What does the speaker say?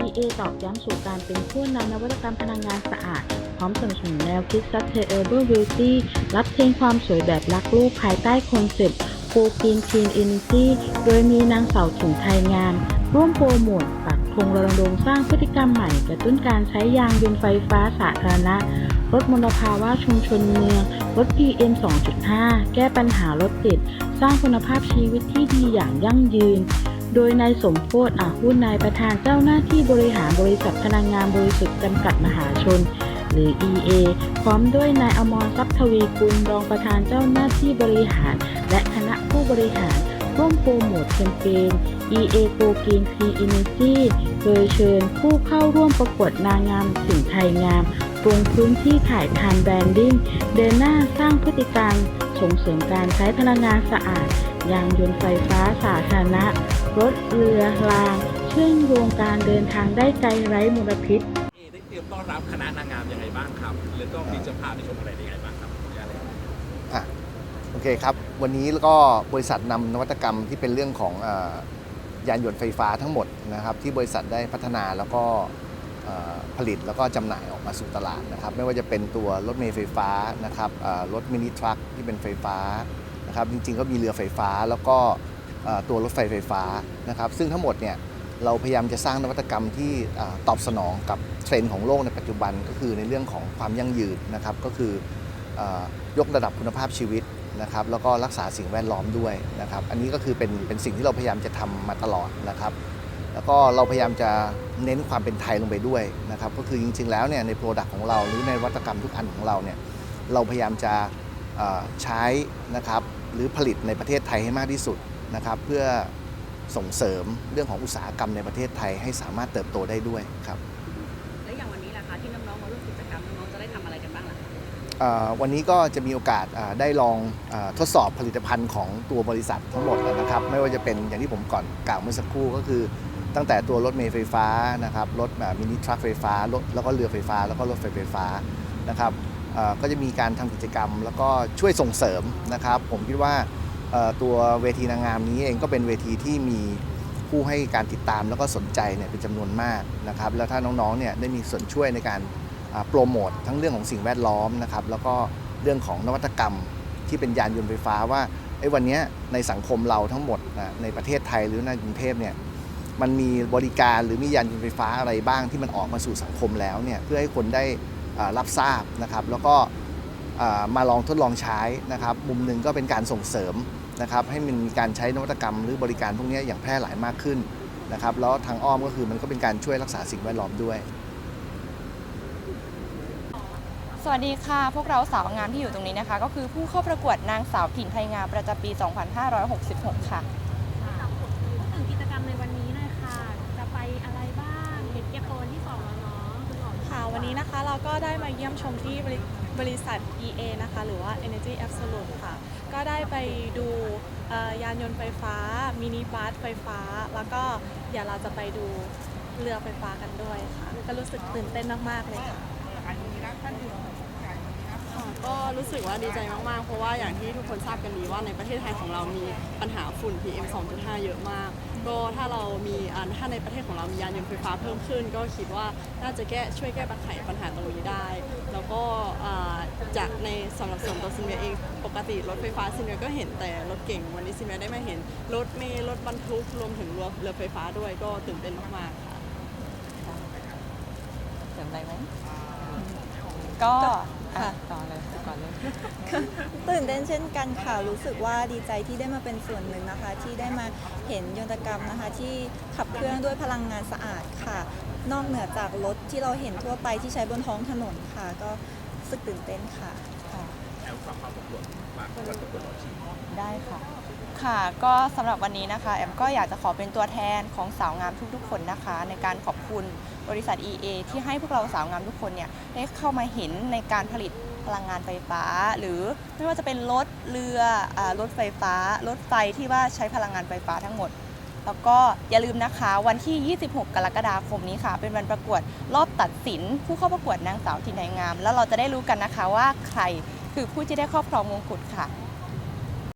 EA ตอกย้ำสู่การเป็นผู้นำนวัตกรรมพลังงานสะอาด พร้อมสนับสนุนแนวคิด Sustainable Beauty รับเทรนความสวยแบบรักลูกภายใต้คอนเซปต์ Go Green Clean Energy โดยมีนางสาวถุงไทยงาม ร่วมโปรโมทปักธงรณรงค์สร้างพฤติกรรมใหม่ กระตุ้นการใช้ยางยนต์ไฟฟ้าสาธารณะ ลดมลภาวะชุมชนเมือง ลด PM 2.5 แก้ปัญหารถติด สร้างคุณภาพชีวิตที่ดีอย่างยั่งยืน โดยนายสมโพธอาหุ้นนายประธานเจ้าหน้าที่บริหารบริษัทพลังงานบริสุทธิ์จำกัดมหาชน หรือ EA พร้อมด้วยนายอมรทรัพย์ทวีกุลรองประธานเจ้าหน้าที่บริหาร และคณะผู้บริหารร่วมโปรโมทแคมเปญ EA Go Green Clean Energy โดยเชิญผู้เข้าร่วมประกวดนางงามสิ่งไทยงามลงพื้นที่ถ่ายทานแบรนดิ้ง เดินหน้าสร้างพฤติกรรมส่งเสริมการใช้พลังงานสะอาด ยางยนต์ไฟฟ้าสาธารณะ รถเรือรางเชื่อมโยงการเดินทางได้ไกลไร้มลพิษ เอได้เตรียมต้อนรับคณะนางงามยังไงบ้างครับ แล้วก็มีจะพาไปชมอะไรยังไงบ้างครับขออนุญาตเลยครับอะโอเคครับ วันนี้ก็บริษัทนำนวัตกรรมที่เป็นเรื่องของเออยานยนต์ไฟฟ้าทั้งหมดนะครับ ที่บริษัทได้พัฒนาแล้วก็เอ่อผลิตแล้วก็จำหน่ายออกมาสู่ตลาดนะครับ ไม่ว่าจะเป็นตัวรถเมล์ไฟฟ้านะครับเอ่อรถมินิทรัคที่เป็นไฟฟ้านะครับ จริงๆก็มีเรือไฟฟ้าแล้วก็เอ่อ ตัวรถไฟไฟฟ้านะครับ ซึ่งทั้งหมดเนี่ยเราพยายามจะสร้างนวัตกรรมที่ตอบสนองกับเทรนด์ของโลกในปัจจุบันก็คือในเรื่องของความยั่งยืนนะครับ ก็คืออยกระดับคุณภาพชีวิตนะครับแล้วก็รักษาสิ่งแวดล้อมด้วยนะครับ อันนี้ก็คือเป็นเป็นสิ่งที่เราพยายามจะทำมาตลอดนะครับ แล้วก็เราพยายามจะเน้นความเป็นไทยลงไปด้วยนะครับ ก็คือจริง ๆ แล้วเนี่ยในโปรดักต์ของเราหรือในนวัตกรรมทุกอันของเราเนี่ยเราพยายามจะใช้นะครับหรือผลิตในประเทศไทยให้มากที่สุด นะครับเพื่อส่งเสริมเรื่องของอุตสาหกรรมในประเทศไทยให้สามารถเติบโตได้ด้วยครับแล้วอย่างวันนี้ล่ะคะที่น้องๆมาร่วมกิจกรรมน้องๆจะได้ทำอะไรกันบ้างล่ะคะเอ่อวันนี้ก็จะมีโอกาสอ่าได้ลองอาทดสอบผลิตภัณฑ์ของตัวบริษัททั้งหมดนะครับ ไม่ว่าจะเป็นอย่างที่ผมก่อนกล่าวเมื่อสักครู่ก็คือ ตั้งแต่ตัวรถเมล์ไฟฟ้านะครับรถมินิทรัคไฟฟ้ารถแล้วก็เรือไฟฟ้า แล้วก็รถไฟไฟฟ้านะครับเอ่อก็จะมีการทำกิจกรรม แล้วก็ช่วยส่งเสริมนะครับ ผมคิดว่าเอ่อ ตัวเวทีนางงามนี้เองก็เป็นเวทีที่มีผู้ให้การติดตามแล้วก็สนใจเนี่ยเป็นจำนวนมากนะครับ แล้วถ้าน้องๆเนี่ยได้มีส่วนช่วยในการโปรโมททั้งเรื่องของสิ่งแวดล้อมนะครับแล้วก็เรื่องของนวัตกรรมที่เป็นยานยนต์ไฟฟ้าว่าไอ้วันนี้ในสังคมเราทั้งหมดนะในประเทศไทยหรือในกรุงเทพเนี่ยมันมีบริการหรือมียานยนต์ไฟฟ้าอะไรบ้างที่มันออกมาสู่สังคมแล้วเนี่ยเพื่อให้คนได้รับทราบนะครับ แล้วก็มาลองทดลองใช้นะครับ มุมหนึ่งก็เป็นการส่งเสริม นะครับให้มันมีการใช้นวัตกรรมหรือบริการพวกเนี้ยอย่างแพร่หลายมากขึ้นนะครับแล้วทางอ้อมก็คือมันก็เป็นการช่วยรักษาสิ่งแวดล้อมด้วย สวัสดีค่ะ พวกเราสาวงามที่อยู่ตรงนี้นะคะ ก็คือผู้เข้าประกวดนางสาวถิ่นไทยงามประจำปี 2566 ค่ะ พูดถึงกิจกรรมในวันนี้ วันนี้นะคะเราก็ได้มาเยี่ยมชมที่บริบรษัท EA นะคะ หรือว่า Energy Absolute ค่ะ ก็ได้ไปดูยานยนต์ไฟฟ้า มินิบัสไฟฟ้า แล้วก็เดี๋ยวเราจะไปดูเรือไฟฟ้ากันด้วยค่ะ ก็รู้สึกตื่นเต้นมากๆเลยค่ะค่ะก็รู้สึกว่าดีใจมาก ๆ เพราะว่าอย่างที่ทุกคนทราบกันดีว่าในประเทศไทยของเรามีปัญหาฝุ่น PM 2.5 เยอะมาก ก็ถ้าเรามีอ่าถ้าในประเทศของเรามียานยนต์ไฟฟ้าเพิ่มขึ้น ก็คิดว่าน่าจะแก้ช่วยแก้ปัญหาปัญหาตรงนี้ได้ แล้วก็อ่าจากในสำหรับส่วนตัวซินเวียเองปกติรถไฟฟ้าซินเวียก็เห็นแต่รถเก่งวันนี้ซินเวียได้มาเห็นรถเมล์รถบรรทุกรวมถึงเรือเรือไฟฟ้าด้วยก็ตื่นเต้นมากๆค่ะเสริมอะไรไหมก็ ค่ะอะ ต่อเลยก่อนเลย ตื่นเต้นเช่นกันค่ะ รู้สึกว่าดีใจที่ได้มาเป็นส่วนหนึ่งนะคะ ที่ได้มาเห็นยนตกรรมนะคะ ที่ขับเคลื่อนด้วยพลังงานสะอาดค่ะ นอกเหนือจากรถที่เราเห็นทั่วไปที่ใช้บนท้องถนนค่ะ ก็รู้สึกตื่นเต้นค่ะแอ ลฝากความประกวดฝากวันประกวดหน่อยสิได้ค่ะ ค่ะก็สำหรับวันนี้นะคะ แอมก็อยากจะขอเป็นตัวแทนของสาวงามทุกๆ คนนะคะ ในการขอบคุณบริษัท EA ที่ให้พวกเราสาวงามทุกคนเนี่ยได้เข้ามาเห็นในการผลิตพลังงานไฟฟ้า หรือไม่ว่าจะเป็นรถเรืออรถไฟฟ้ารถไฟที่ว่าใช้พลังงานไฟฟ้าทั้งหมด แล้วก็อย่าลืมนะคะวันที่ 26 กรกฎาคมนี้ค่ะ เป็นวันประกวดรอบตัดสินผู้เข้าประกวดนางสาวถิ่นไทยงาม แล้วเราจะได้รู้กันนะคะว่าใคร คือผู้ที่ได้ครอบครองมงกุฎค่ะ